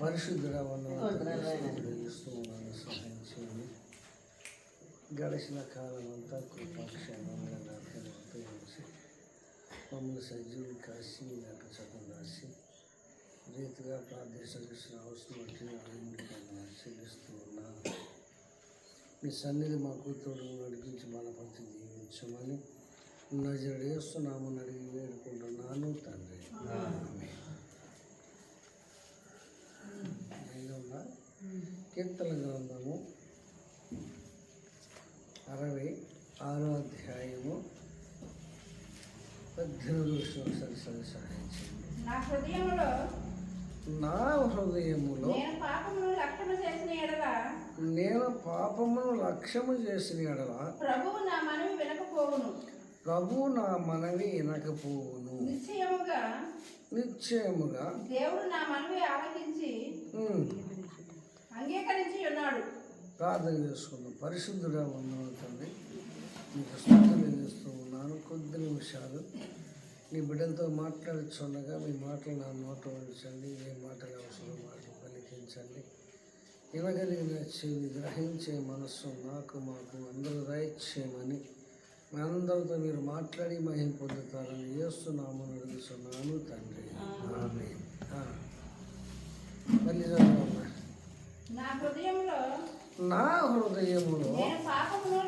పరిశుద్ధుడ గడిచిన కాలం అంతా కృపాక్షేమంగా మమ్మల్ని సజీవులు కాసి నాకు చదువు రాసి రీతిగా ప్రార్థించిన అవసరం ఆనందంగా చెల్లిస్తూ ఉన్నాను మీ సన్నిధి మాకు తోడు నడిపించి బలపరిచి జీవించమని నజరేస్తున్నామని అడిగి వేడుకుంటున్నాను తండ్రి. కీర్తన గ్రంథము అరవై ఆరో అధ్యాయము పద్దెనిమిది విషయం ఒకసారి సరి సహాయం చేయండి నా హృదయములో నా హృదయములో నేను పాపమును లక్ష్యము చేసిన ఎడల నేను పాపమును లక్ష్యము చేసిన ఎడల ప్రభువు నా మనవి వినకపోవును. ప్రభు నా మనవి వినకపోవును. నిశ్చయముగా నిశ్చయముగా దేవుడు నా మనవి ఆలకించి అంగీకరించి ఉన్నాడు. ప్రార్థన చేసుకుందాం. పరిశుద్ధుడా ఉన్నాను తండ్రి. నీకు స్థుతులు చేస్తూ ఉన్నాను. కొద్ది నిమిషాలు నీ బిడ్డలతో మాట్లాడుచుండగా మీ మాటలు నా నోట ఉంచండి. ఏ మాటలు అవసరం మాటలు పలికించండి. వినగలిగిన చెవి గ్రహించే మనస్సు నాకు మాకు అందరూ దయచేయమని మీ అందరితో మీరు మాట్లాడి మహిం పొందుతారని చేస్తున్నామని అడుగుతున్నాను తండ్రి. మళ్ళీ. నా హృదయంలో నా హృదయములో పాపమును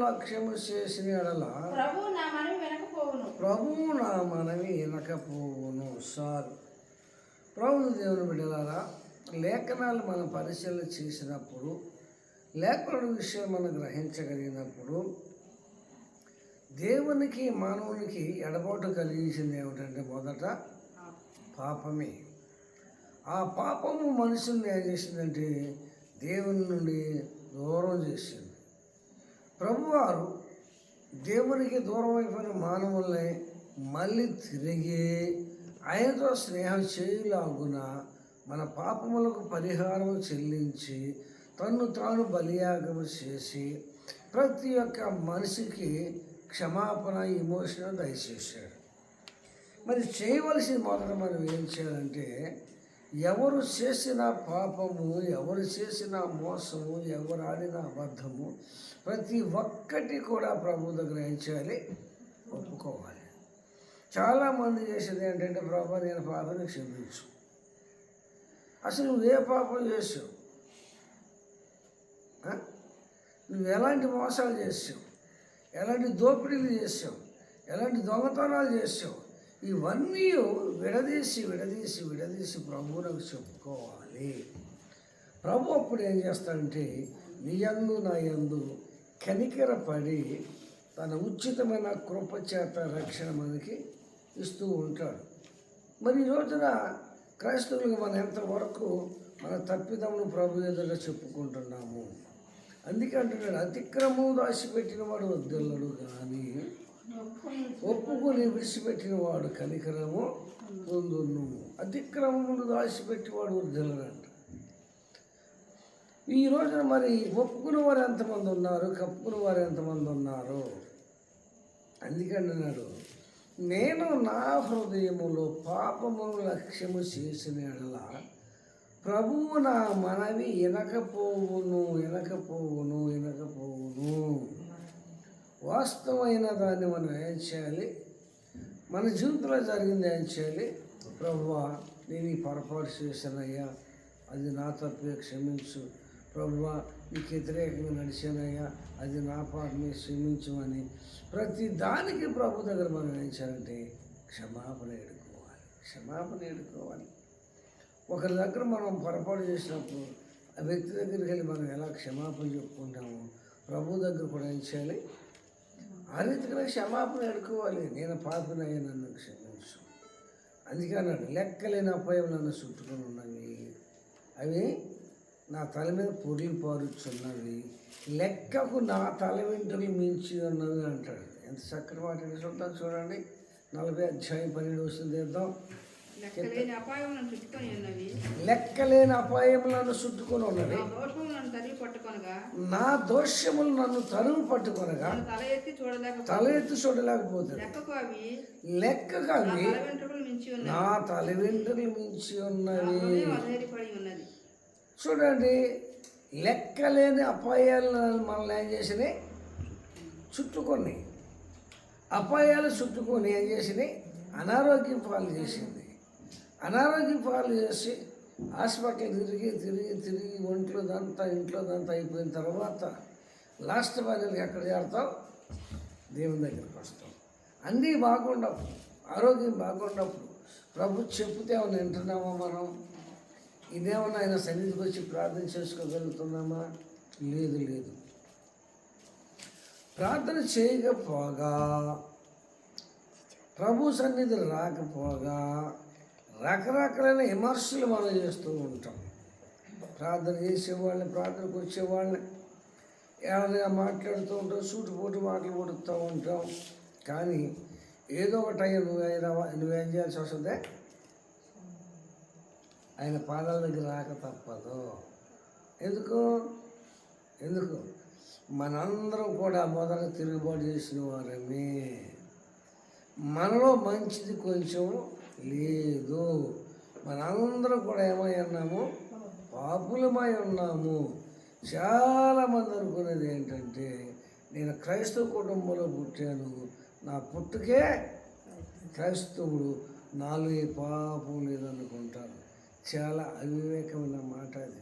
లక్ష్యము చేసిన ఎడల నా మనవి వినకపోవును. ప్రభువు నా మనవి వినకపోవును. సార్ ప్రభు దేవుని బిడ్డలారా లేఖనాలు మనం పరిశీలన చేసినప్పుడు లేఖనుడి విషయం మనం గ్రహించగలిగినప్పుడు దేవునికి మానవునికి ఎడబాటు కలిగించింది ఏమిటంటే మొదట పాపమే. ఆ పాపము మనుషుల్ని ఏం చేసిందంటే దేవుని నుండి దూరం చేసింది. ప్రభువారు దేవునికి దూరం అయిపోయిన మానవుల్ని మళ్ళీ తిరిగి ఆయనతో స్నేహం చేయలాగున మన పాపములకు పరిహారం చెల్లించి తన్ను తాను బలియాగం చేసి ప్రతి ఒక్క మనిషికి క్షమాపణ ఇమోషన్ దయచేశాడు. మరి చేయవలసిన మొదట మనం ఏం చేయాలంటే ఎవరు చేసిన పాపము ఎవరు చేసిన మోసము ఎవరు ఆడిన అబద్ధము ప్రతి ఒక్కటి కూడా ప్రభు దగ్గర ఏం చేయాలి ఒప్పుకోవాలి. చాలామంది చేసేది ఏంటంటే ప్రభు నేను పాపని క్షమించు. అసలు నువ్వు ఏ పాపం చేసావు? నువ్వు ఎలాంటి మోసాలు చేసావు? ఎలాంటి దోపిడీలు చేసావు? ఎలాంటి దొంగతనాలు చేసావు? ఇవన్నీ విడదీసి విడదీసి విడదీసి ప్రభువులకు చెప్పుకోవాలి. ప్రభు అప్పుడు ఏం చేస్తాడంటే నీ యందు నా యందు కనికరపడి తన ఉచితమైన కృప చేత రక్షణ మనకి ఇస్తూ ఉంటాడు. మరి ఈ రోజున క్రైస్తవులకు మనం ఎంతవరకు మన తప్పిదమును ప్రభు ఎదుట చెప్పుకుంటున్నాము? అందుకే అంటున్నాడు అతిక్రమము దాచిపెట్టిన వాడు వద్దెల్లడు కానీ ఒప్పుకొని విడిచిపెట్టిన వాడు కనికరము పొందును అతిక్రమమును దాచిపెట్టివాడు వద్దెల్లడంట ఈ రోజున మరి ఒప్పుకున్న వారు ఎంతమంది ఉన్నారు? కప్పుకున్న వారు ఎంతమంది ఉన్నారు? అందుకంటున్నాడు నేను నా హృదయములో పాపమును లక్ష్యము చేసిన ప్రభువు నా మనవి ఎనకపోవును ఎనకపోవును ఎనకపోవును వాస్తవమైన దాన్ని మనం ఏం చేయాలి? మన జీవితంలో జరిగింది ఏం చేయాలి? ప్రభు నేను ఈ పొరపాటు చేశానయ్యా. అది నా తప్పే క్షమించు. ప్రభు నీకు వ్యతిరేకంగా నడిచానయ్యా. అది నా పాపమే క్షమించమని. ప్రతి దానికి ప్రభు దగ్గర మనం ఏం చేయాలంటే క్షమాపణ ఎడుకోవాలి క్షమాపణ ఎడుకోవాలి ఒకరి దగ్గర మనం పొరపాటు చేసినప్పుడు ఆ వ్యక్తి దగ్గరికి వెళ్ళి మనం ఎలా క్షమాపణ చెప్పుకుంటామో ప్రభు దగ్గర కూడా ఏం చేయాలి? ఆ రీతిగా క్షమాపణ ఎడుకోవాలి. నేను పాపనయ్య నన్ను క్షమించు అందుకే అన్నాడు లెక్కలేని అపాయం నన్ను చుట్టుకొని ఉన్నవి. అవి నా తల మీద పొరులు పారుచున్నవి. లెక్కకు నా తల వెంట్రులు మించి ఉన్నవి అంటాడు. ఎంత చక్కటి మాట చూద్దాం చూడండి. నలభై అధ్యాయం పన్నెండు వస్తుంది తీద్దాం. లెక్కలేని అపాయములను చుట్టుకొని ఉన్నవి. నా దోషములు నన్ను తరువు పట్టుకొనగా తల ఎత్తి చూడలేకపోతుంది లెక్కకు అవి లెక్కగా నా తల వెంట్రుకలు మించి ఉన్నవి. ఉన్నది. చూడండి లెక్కలేని అపాయాలను మనల్ని ఏం చేసినాయి చుట్టుకొని అపాయాలు చుట్టుకొని ఏం చేసినాయి అనారోగ్యం పాలు చేసింది. అనారోగ్యం పాలు చేసి హాస్పిటల్ తిరిగి తిరిగి తిరిగి ఒంట్లో దంతా ఇంట్లో దంతా అయిపోయిన తర్వాత లాస్ట్ ఫైనల్కి ఎక్కడ చేరతాం దేవుని దగ్గరికి వస్తాం. అన్నీ బాగుండవు. ఆరోగ్యం బాగుండప్పుడు ప్రభు చెప్తే ఏమైనా వింటున్నామా మనం? ఇదేమన్నా ఆయన సన్నిధికి వచ్చి ప్రార్థన చేసుకోగలుగుతున్నామా? లేదు లేదు. ప్రార్థన చేయకపోగా ప్రభు సన్నిధి రాకపోగా రకరకాలైన విమర్శలు మనం చేస్తూ ఉంటాం. ప్రార్థన చేసేవాళ్ళని ప్రార్థనకు వచ్చేవాళ్ళని ఏమైనా మాట్లాడుతూ ఉంటాం సూటిపోటు మాటలు కొడుతూ ఉంటాం. కానీ ఏదో ఒక టైం నువ్వైనా నువ్వేం చేయాల్సి వస్తుంది? ఆయన పాదాల దగ్గర రాక తప్పదు. ఎందుకు? ఎందుకు? మనందరం కూడా మొదట తిరుగుబాటు చేసిన వారమే. మనలో మంచిది కొంచెం లేదు. మనందరం కూడా ఏమై ఉన్నాము? పాపులమై ఉన్నాము. చాలామంది అనుకునేది ఏంటంటే నేను క్రైస్తవ కుటుంబంలో పుట్టాను. నా పుట్టుకే క్రైస్తవుడు. నాలో ఏ పాపం లేదనుకుంటాను చాలా అవివేకమైన మాట అది.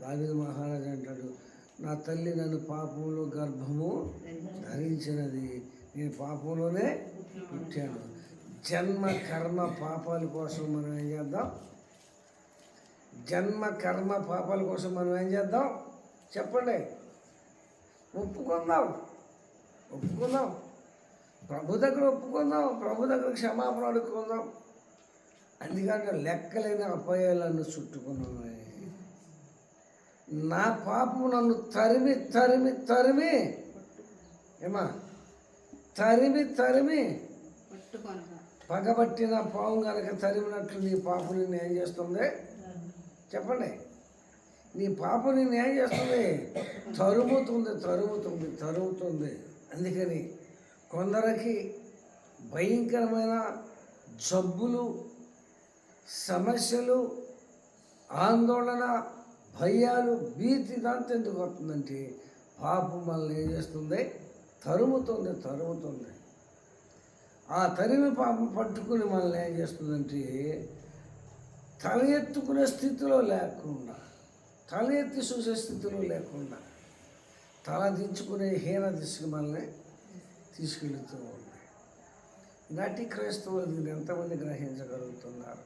దావిద మహారాజు అంటాడు నా తల్లి నన్ను పాపంలో గర్భము ధరించినది. నేను పాపంలోనే పుట్టాను. జన్మ కర్మ పాపాల కోసం మనం ఏం చేద్దాం? జన్మ కర్మ పాపాల కోసం మనం ఏం చేద్దాం? చెప్పండి. ఒప్పుకుందాం. ఒప్పుకుందాం. ప్రభు దగ్గర ఒప్పుకుందాం. ప్రభు దగ్గర క్షమాపణ అడుక్కుందాం. అందుకంటే లెక్కలేని అపాయాలను చుట్టుకున్నాను నా పాపం నన్ను తరిమి తరిమి తరిమి. ఏమా? తరిమి తరిమి. పట్టుకొనగా పగబట్టిన పాము కనుక తరిమినట్లు నీ పాపం నిన్ను ఏం చేస్తుంది? చెప్పండి. నీ పాపం నిన్ను ఏం చేస్తుంది. తరుముతుంది తరుముతుంది తరుముతుంది. అందుకని కొందరికి భయంకరమైన జబ్బులు సమస్యలు ఆందోళన భయాలు భీతి దాంతో ఎందుకు వస్తుందంటే పాపం మనల్ని ఏం చేస్తుంది? తరుముతుంది తరుముతుంది. ఆ తరిమి పాపం పట్టుకుని మనల్ని ఏం చేస్తుందంటే తల ఎత్తుకునే స్థితిలో లేకుండా తల ఎత్తి చూసే స్థితిలో లేకుండా తల దించుకునే హీన దిశకు మనల్ని తీసుకెళ్తూ ఉంది. నాటి క్రైస్తవులు దీన్ని ఎంతమంది గ్రహించగలుగుతున్నారు?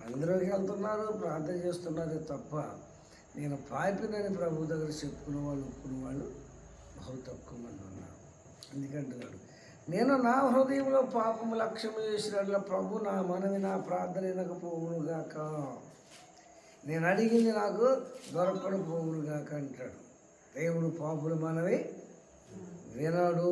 మందిరంకి వెళ్తున్నారు ప్రార్థన చేస్తున్నారు తప్ప నేను పాపినని ప్రభు దగ్గర చెప్పుకునే వాళ్ళు ఒప్పుకునే వాళ్ళు బహు తక్కువ మంది ఉన్నారు. ఎందుకంటున్నాడు? నేను నా హృదయంలో పాపము లక్ష్యం చేసినట్ల ప్రభు నా మనవి నా ప్రార్థన వినకపోవునుగాక నేను అడిగింది నాకు దొరకడం పోవునుగాక అంటాడు. దేవుడు పాపులు మనవి వినడు.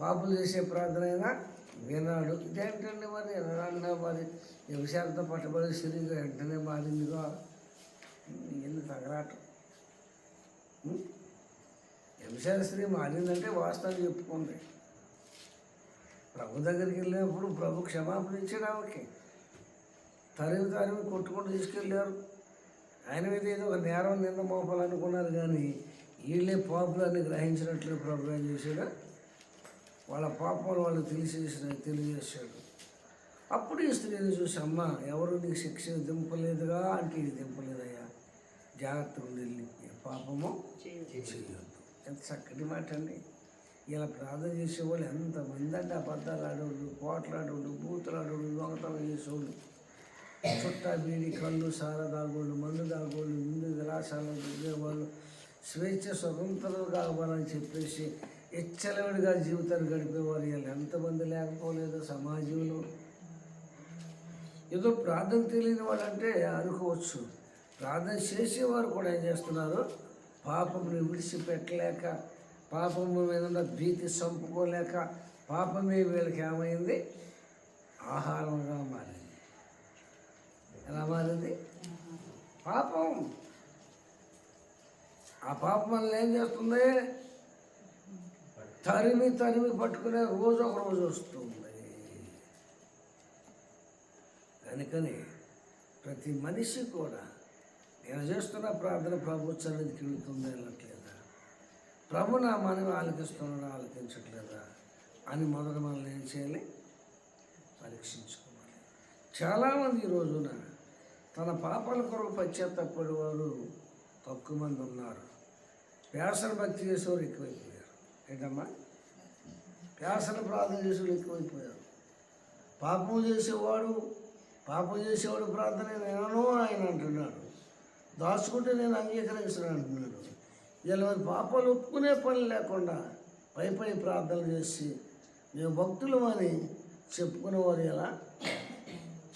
పాపులు చేసే ప్రార్థన అయినా వినాడు. ఇదేంటండి మరి అన్నా మరి వ్యవసాయంతో పట్టబడి సిరిగా వెంటనే మారిందిగా. ఎన్ని తగలాటం స్త్రీ మారిందంటే వాస్తవం చెప్పుకోండి ప్రభు దగ్గరికి వెళ్ళినప్పుడు ప్రభు క్షమాపణ ఇచ్చాడు ఆమెకి. తరిమి తరిమి కొట్టుకుంటూ తీసుకెళ్ళారు. ఆయన మీద ఏదో ఒక నేరం నింద మోపాలనుకున్నారు కానీ వీళ్ళే పాపులన్నీ గ్రహించినట్లు ప్రభు ఏం చేశాడు? వాళ్ళ పాపాలు వాళ్ళు తెలిసేసిన తెలియజేశాడు. అప్పుడు ఈ స్త్రీని చూసి అమ్మ ఎవరు నీకు శిక్ష దింపలేదుగా? అంటే ఇది దింపలేదయ్యా. జాగ్రత్తగా వెళ్ళి పాపము చేయొద్దు ఎంత చక్కటి మాట అండి. ఇలా ప్రార్థన చేసేవాళ్ళు ఎంతమంది అంటే అబద్ధాలు ఆడేవాళ్ళు పోట్లాడేవాళ్ళు బూతులాడేవాళ్ళు దొంగతనం చేసేవాళ్ళు. చుట్టా బీడి కళ్ళు సార దాగోళ్ళు మందు దాగోళ్ళు ముందు విలాసాలు తిరిగేవాళ్ళు. స్వేచ్ఛ స్వతంత్రం కావాలని చెప్పేసి ఎచ్చలవిడిగా జీవితాన్ని గడిపేవారు. వీళ్ళు ఎంతమంది లేకపోలేదు సమాజంలో. ఏదో ప్రార్థన తెలియని వాళ్ళంటే అనుకోవచ్చు ప్రార్థన చేసేవారు కూడా ఏం చేస్తున్నారు? పాపమును విడిచిపెట్టలేక పాపము మీద ఉన్న భీతి చంపుకోలేక పాపమే వీళ్ళకి ఏమైంది? ఆహారంగా మారింది. ఎలా మారింది? పాపం. ఆ పాపం మనల్ని ఏం చేస్తుంది? తరిమి తరిమి పట్టుకునే రోజు ఒక రోజు వస్తుంది. అందుకని ప్రతి మనిషి కూడా నేను చేస్తున్న ప్రార్థన ప్రభు సన్నిధికి వెళుతుందా వెళ్ళట్లేదా? ప్రభు నా మనం ఆలకిస్తున్నాడా ఆలకించట్లేదా? అని మొదట మనల్ని ఏం చేయాలి? పరీక్షించుకోవాలి. చాలామంది ఈ రోజున తన పాపాల కొరకు పశ్చాత్తపడేవారు తక్కువ మంది ఉన్నారు. వ్యాసన భక్తి చేసేవారు ఎక్కువైపోయారు. ఏంటమ్మా? వ్యాసన ప్రార్థన చేసేవారు ఎక్కువైపోయారు. పాపం చేసేవాడు పాపం చేసేవాడు ప్రార్థన నేను ఆయన అంటున్నాడు. దాచుకుంటే నేను అంగీకరించను అంటున్నాడు ఇలా మరి పాపాలు ఒప్పుకునే పని లేకుండా పై పై ప్రార్థనలు చేసి మేము భక్తులు అని చెప్పుకునేవారు ఎలా?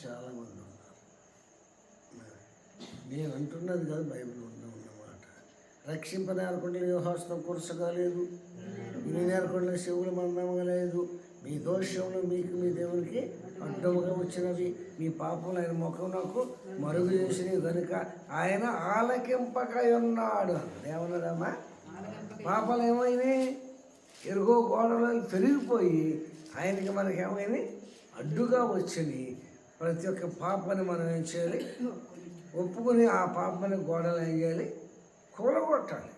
చాలామంది ఉన్నారు. నేను అంటున్నది కాదు బైబిల్ ఉన్న ఉన్నమాట. రక్షింపనేరకుండా వ్యవహాసం కురసగాలేదు మీ నేరకుండా శివులు మందముగా లేదు. మీ దోషములు మీకు మీ దేవునికి అడ్డముగా వచ్చినవి. మీ పాపములు ఆయన ముఖం నాకు మరుగు చేసినవి కనుక ఆయన ఆలకింపకై ఉన్నాడు ఏమన్నాడమ్మా పాపాలు ఏమైనాయి ఎరుగో గోడలు పెరిగిపోయి ఆయనకి మనకి ఏమైనాయి అడ్డుగా వచ్చినాయి ప్రతి ఒక్క పాపని మనం ఏం చేయాలి? ఒప్పుకొని ఆ పాపని గోడలు ఏం చేయాలి? కూలగొట్టాలి.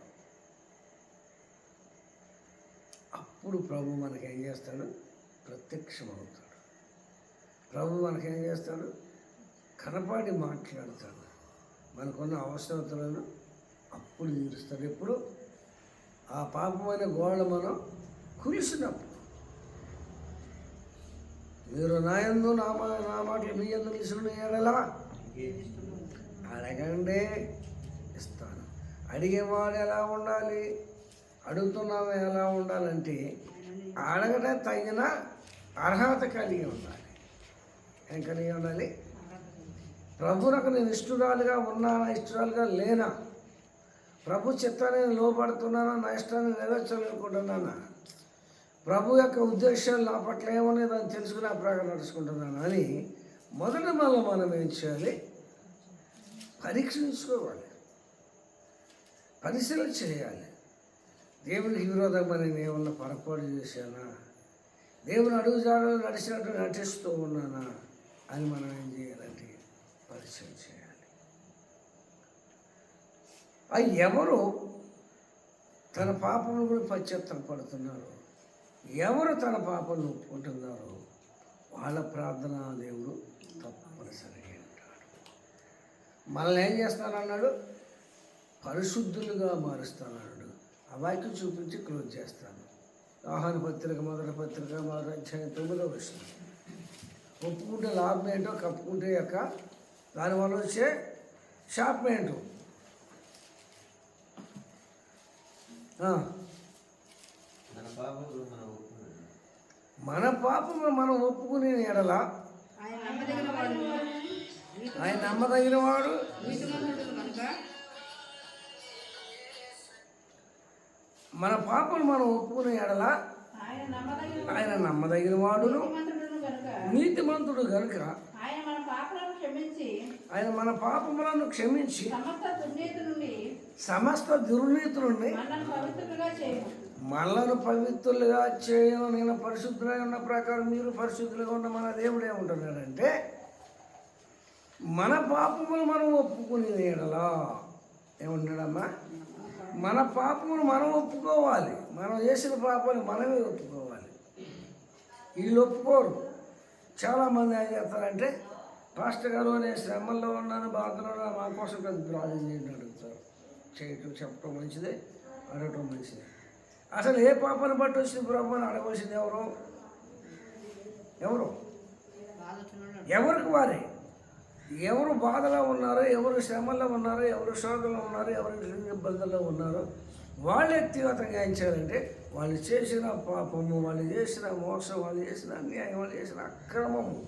అప్పుడు ప్రభు మనకి ఏం చేస్తాడు? ప్రత్యక్షమవుతాడు. ప్రభు మనకి ఏం చేస్తాడు? కనపాడి మాట్లాడతాడు. మనకున్న అవసరతలను అప్పుడు తీరుస్తాడు. ఎప్పుడు? ఆ పాపమైన గోడ మనం కులిసినప్పుడు మీరు నాయందు నా మా నా మాటలు మీ ఎందు నిలుసుకుని ఎలా? అడగండి. ఇస్తాను. అడిగేవాడు ఎలా ఉండాలి? అడుగుతున్నాము ఎలా ఉండాలంటే అడగడం తగిన అర్హత కలిగి ఉండాలి. ఏం కలిగి ఉండాలి? ప్రభునకు నేను ఇష్టరాలుగా ఉన్నానా ఇష్టరాలుగా లేనా? ప్రభు చిత్తాన్ని లోపడుతున్నానా నా ఇష్టాన్ని నెరవేర్చలేకుంటున్నానా ప్రభు యొక్క ఉద్దేశాలు నా పట్ల దాన్ని తెలుసుకుని ఆ ప్రకారం నడుచుకుంటున్నాను అని మొదట మళ్ళీ మనం ఏం చేయాలి? పరీక్షించుకోవాలి. పరిశీలన చేయాలి. దేవునికి విరోధంగా నేను ఏమన్నా పొరపాటు చేశానా? దేవుని అడుగుజాడలు నడిచినట్టు నటిస్తూ ఉన్నానా? అని మనం ఏం చేయాలంటే పరిచయం చేయాలి. ఆ ఎవరు తన పాపములు కూడా పశ్చాత్తపడుతున్నారు? ఎవరు తన పాపలను ఒప్పుకుంటున్నారో? వాళ్ళ ప్రార్థన దేవుడు తప్పనిసరిగా ఉంటాడు మనల్ని ఏం చేస్తానన్నాడు? పరిశుద్ధులుగా మారుస్తానన్నాడు. ఆ వాక్యం చూపించి క్లోజ్ చేస్తాను. ఆహార పత్రిక మొదటి పత్రిక మొదటి అధ్యాయం తొమ్మిదో విషయం ఒప్పుకుంటే లాభం ఏంటో కప్పుకుంటే యొక్క దానివల్ల వచ్చే షాప్ ఏంటో? మన పాపము మనం ఒప్పుకునే ఎడల ఆయన నమ్మదగిన వాడు. మన పాపలు మనం ఒప్పుకునే ఎడల ఆయన నమ్మదగిన వాడును. నీతిమంతుడు గనుక ఆయన మన పాపములను క్షమించి సమస్త దుర్నీతి నుండి మనల్ని పవిత్రులుగా చేయను. నేను పరిశుద్ధులై ఉన్న ప్రకారం మీరు పరిశుద్ధులుగా ఉన్న మన దేవుడు ఏమంటున్నాడంటే మన పాపములు మనం ఒప్పుకుని ఎడలా ఏమన్నాడమ్మా మన పాపమును మనం ఒప్పుకోవాలి. మనం చేసిన పాపాలు మనమే ఒప్పుకోవాలి. వీళ్ళు ఒప్పుకోరు. చాలామంది ఏం చేస్తారంటే పాస్టర్ గారు నేను శ్రమల్లో ఉన్నాను బాధలో ఉన్నాను, మా కోసం పెద్ద ప్రార్థన చేయండి అడుగుతారు చేయటం చెప్పడం మంచిదే అడగటం మంచిదే. అసలు ఏ పాపను బట్టి వచ్చిన ప్రభు అని అడగవలసింది ఎవరు? ఎవరు? ఎవరికి వారే? ఎవరు బాధలో ఉన్నారో ఎవరు శ్రమలో ఉన్నారో ఎవరు శోధనలో ఉన్నారో ఎవరు ఇబ్బందుల్లో ఉన్నారో వాళ్ళు వ్యక్తిగతంగా ఏం చేయాలంటే వాళ్ళు చేసిన పాపము వాళ్ళు చేసిన మోసం వాళ్ళు చేసిన అన్యాయం వాళ్ళు చేసిన అక్రమము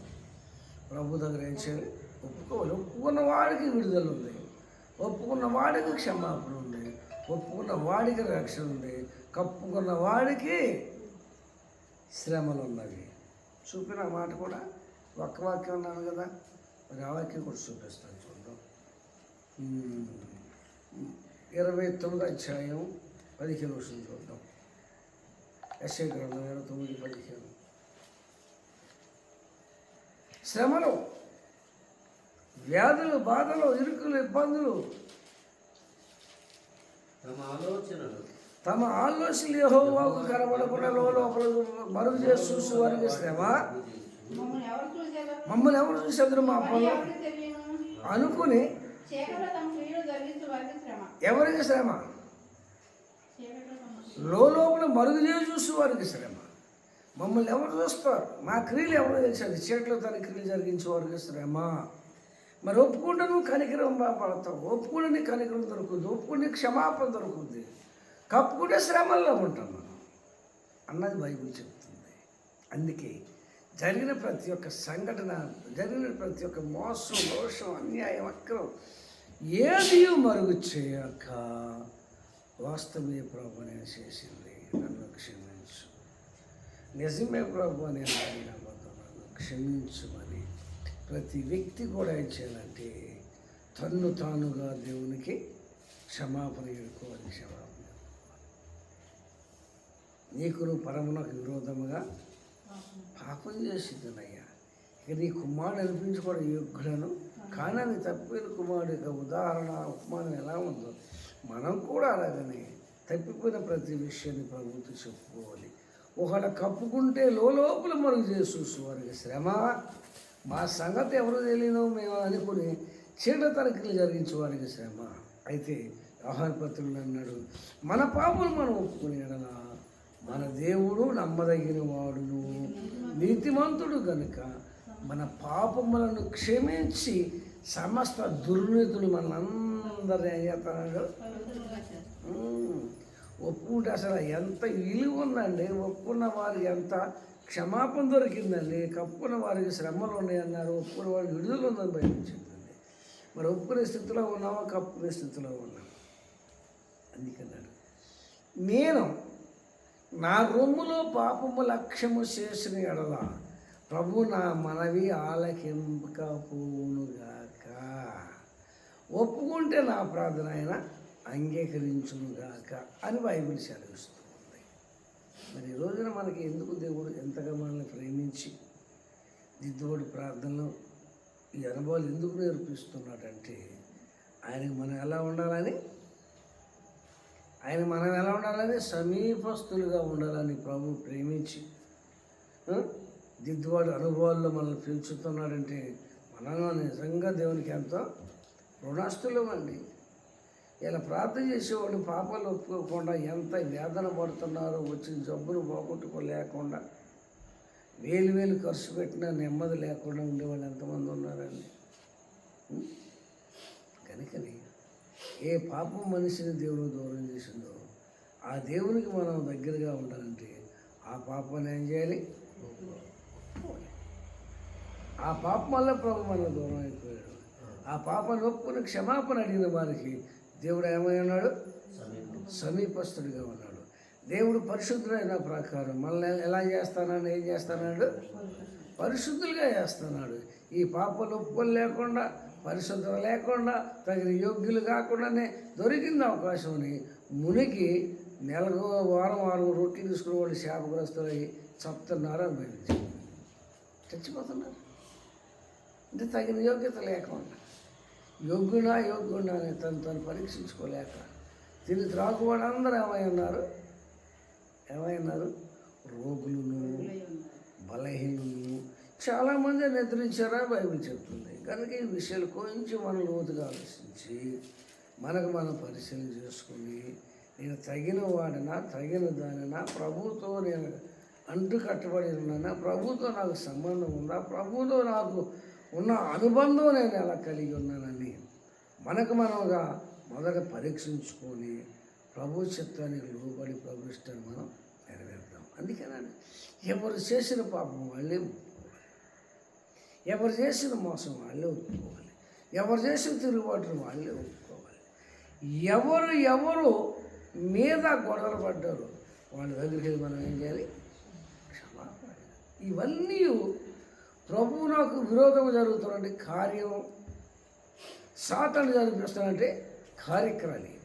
ప్రభు దగ్గర ఏం చేయాలి ఒప్పుకోవాలి. ఒప్పుకున్న వాడికి విడుదల ఉంది. ఒప్పుకున్న వాడికి క్షమాపణ ఉంది. ఒప్పుకున్న వాడికి రక్షణ ఉంది. కప్పుకున్న వాడికి శ్రమలు ఉన్నవి. చూపిన మాట కూడా ఒక్క వాక్యం ఉన్నాను కదా. మరి వాక్యం కూడా చూపిస్తాను చూద్దాం ఇరవై తొమ్మిది అధ్యాయం పదిహేను వర్షం చూద్దాం. యశ్వ గ్రంథం ఇరవై తొమ్మిది పదిహేను. శ్రమలు వ్యాధులు బాధలు ఇరుకులు ఇబ్బందులు తమ ఆలోచనలు. తమ ఆలోచనలు యెహోవాకు కనబడకుండా లోపల మరుగు చేసి చూసి వారికి శ్రమ. మమ్మల్ని ఎవరు చూసేందుకు మా తెలియను? అనుకుని ఎవరికి శ్రమ లోపల మరుగు చేసి వారికి శ్రమ మమ్మల్ని ఎవరు చూస్తారు? మా క్రియలు ఎవరు తెలిసారు. చీకట్లో తన క్రియలు జరిగించే వారికి శ్రమ మరి ఒప్పుకుంటే నువ్వు కనికరం పడతావు ఒప్పుకుంటే నీకు కనికరం దొరుకుతుంది ఒప్పుకుంటే క్షమాపణ దొరుకుతుంది. కప్పుకుంటే శ్రమల్లో ఉంటాం మనం. అన్నది బైబిల్ చెప్తుంది. అందుకే జరిగిన ప్రతి ఒక్క సంఘటన జరిగిన ప్రతి ఒక్క మోసం దోషం అన్యాయం అక్రమం ఏది మరుగు చేయక వాస్తవే ప్రభు నేను చేసింది. నన్ను క్షమించు. నిజమే ప్రభు నేను అడిగిన నన్ను క్షమించమని ప్రతి వ్యక్తి కూడా ఏం చేయాలంటే తన్ను తానుగా దేవునికి క్షమాపణ వేడుకోవాలి క్షమాపణ. నీకును పరమునకు విరోధముగా పాపం చేసిందనయ్యా ఇక నీ కుమారుడు అనిపించుకోవడం యోగ్యులను కానీ నీ తప్పిన కుమారుడు. యొక్క ఉదాహరణ ఉపమానం ఎలా ఉందో. మనం కూడా అలాగనే తప్పిపోయిన ప్రతి విషయాన్ని ప్రభుత్వం చెప్పుకోవాలి. ఒకవేళ కప్పుకుంటే లోపల మనకు చేసి వారికి శ్రమ. మా సంగతి ఎవరు తెలియనో మేము అనుకుని చీడ తరగతులు జరిగించే వారికి శ్రమ. అయితే ఆహారపత్రులు అన్నాడు మన పాపలు మనం ఒప్పుకునే ఎడలా? మన దేవుడు నమ్మదగినవాడును. నీతిమంతుడు కనుక మన పాపములను క్షమించి సమస్త దుర్నీతులు మనందరినీ ఏం ఒప్పుకుంటే అసలు ఎంత విలువ ఉందండి. ఒప్పుకున్న వారికి ఎంత క్షమాపణ దొరికిందండి. కప్పుకున్న వారికి శ్రమలు ఉన్నాయన్నారు. ఒప్పుకున్న వారికి విడుదల ఉందని బయట చెప్తుంది. మరి ఒప్పుకునే స్థితిలో ఉన్నావా కప్పుకునే స్థితిలో ఉన్నాం. అందుకన్నాడు నేను నా రొమ్ములో పాపము లక్ష్యము చేసిన ఎడల ప్రభు నా మనవి ఆలకింపకపోవునుగాక. ఒప్పుకుంటే నా ప్రార్థన ఆయన అంగీకరించునుగాక అని బైబిల్ సెలవిస్తుంది. మరి ఈ రోజున మనకి ఎందుకు దేవుడు ఎంతగా మనల్ని ప్రేమించి దిద్దుబడి ప్రార్థనలు ఈ అనుభవాలు ఎందుకు నేర్పిస్తున్నాడంటే ఆయనకు మనం ఎలా ఉండాలని ఆయన మనం ఎలా ఉండాలని సమీపస్తులుగా ఉండాలని ప్రభు ప్రేమించి దిద్దుబాటు అనుభవాల్లో మనల్ని పెంచుతున్నాడంటే మనం నిజంగా దేవునికి ఎంతో రుణస్తులమండి ఇలా ప్రార్థన చేసేవాళ్ళు పాపాలు ఒప్పుకోకుండా ఎంత వేదన పడుతున్నారో వచ్చిన జబ్బును పోగొట్టుకోలేకుండా వేలు వేలు ఖర్చు పెట్టినా నెమ్మది లేకుండా ఉండేవాళ్ళు ఎంతమంది ఉన్నారండి ఉం? కనుకని ఏ పాపం మనిషిని దేవుడు దూరం చేసిందో ఆ దేవునికి మనం దగ్గరగా ఉండాలంటే ఆ పాపాన్ని ఏం చేయాలి? ఆ పాపం వల్ల ప్రభు మన దూరం అయిపోయాడు. ఆ పాపాన్ని ఒప్పుకుని క్షమాపణ అడిగిన వారికి దేవుడు ఏమై ఉన్నాడు? సమీపస్తుడిగా ఉన్నాడు. దేవుడు పరిశుద్ధుడైన ప్రకారం మనల్ని ఎలా చేస్తానని ఏం చేస్తానాడు? పరిశుద్ధులుగా చేస్తున్నాడు ఈ పాపలు ఒప్పులు లేకుండా పరిశుద్ధం లేకుండా తగిన యోగ్యులు కాకుండానే దొరికింది అవకాశం అని మునికి నెలకు వారం వారం రొట్టెలు తీసుకునే వాళ్ళు శాపగ్రస్తులై చెప్తున్నారు అనుభవించారు చచ్చిపోతున్నారు. అంటే తగిన యోగ్యత లేకుండా. యోగ్యుడా యోగ్యుడా అని తను తను పరీక్షించుకోలేక తిని త్రాగువాడు అందరూ ఏమై ఉన్నారు? ఏమై ఉన్నారు? రోగులను బలహీనులు చాలామంది నిద్రించారా బైబిల్ చెప్తుంది. కనుక ఈ విషయాలు కొంచెం మనం లోతుగా ఆలోచించి మనకు మనం పరిశీలన చేసుకుని నేను తగిన వాడినా తగిన దానినా ప్రభుతో నేను అంటు కట్టబడి ఉన్నానా ప్రభుతో నాకు సంబంధం ఉందా ప్రభుతో నాకు ఉన్న అనుబంధం నేను ఎలా కలిగి ఉన్నానని మనకు మనముగా మొదట పరీక్షించుకొని ప్రభు చిత్తానికి లోబడి ప్రభు ఇష్టాన్ని మనం నెరవేర్దాం అందుకేనండి ఎవరు చేసిన పాపం వాళ్ళే ఎవరు చేసిన మోసం వాళ్ళే ఒప్పుకోవాలి. ఎవరు చేసిన తిరుగుబాటును వాళ్ళే ఒప్పుకోవాలి. ఎవరు ఎవరు మీద గొడవలు పడ్డారు వాళ్ళ దగ్గరికి వెళ్ళి మనం ఏం చేయాలి? క్షమాపణ. ఇవన్నీ ప్రభువు నాకు విరోధం జరుగుతున్నటువంటి కార్యం సాతను జరిపిస్తానంటే కార్యక్రమాలు ఇవి.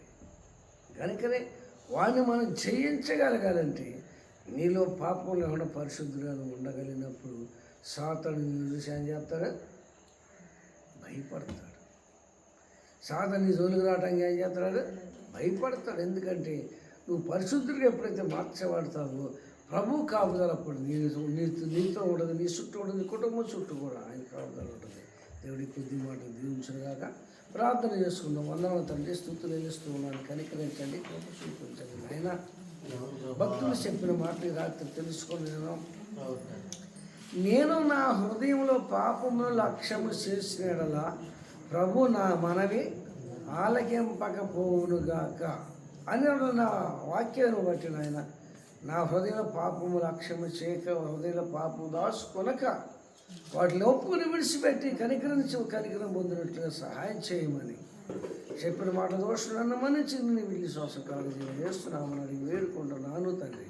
కనుకనే వాడిని మనం జయించగలగాలంటే నీలో పాపం లేకుండా పరిశుద్ధంగా ఉండగలిగినప్పుడు సాతాను చూసి ఏం చేస్తాడు? భయపడతాడు. సాతాను నీ జోలికి రావడానికి ఏం చేస్తాడు? భయపడతాడు. ఎందుకంటే నువ్వు పరిశుద్ధుడికి ఎప్పుడైతే మార్చబడతావో ప్రభు కాపుదల అప్పుడు నీ నీతో నీతో ఉండదు నీ చుట్టూ ఉండదు కుటుంబం చుట్టూ కూడా ఆయన కాపుదల ఉంటుంది. దేవుడి కొద్ది మాట దీవించగాక ప్రార్థన చేసుకుందాం. వందనాలు తండ్రి స్థుతులు నిలుస్తూ ఉన్నాను. కనికరించండి కృప చూపించండి. ఆయన భక్తులు చెప్పిన మాట రాత్రి తెలుసుకొని నేను నా హృదయంలో పాపమును లక్ష్యము చేసినలా ప్రభు నా మనవి ఆలకింపకపోవునుగాక అని నా వాక్యాన్ని బట్టి నాయన. నా హృదయంలో పాపము లక్ష్యము చేయక హృదయంలో పాపము దాచుకొనక వాటిని ఒప్పుకుని విడిచిపెట్టి కనికరించి కనికరం పొందినట్లుగా సహాయం చేయమని చెప్పిన మాట దోషులు నన్ను మన్నించి నీ విల్లి శ్వాస చేస్తున్నామని అడిగి వేడుకుంటున్నాను తండ్రి.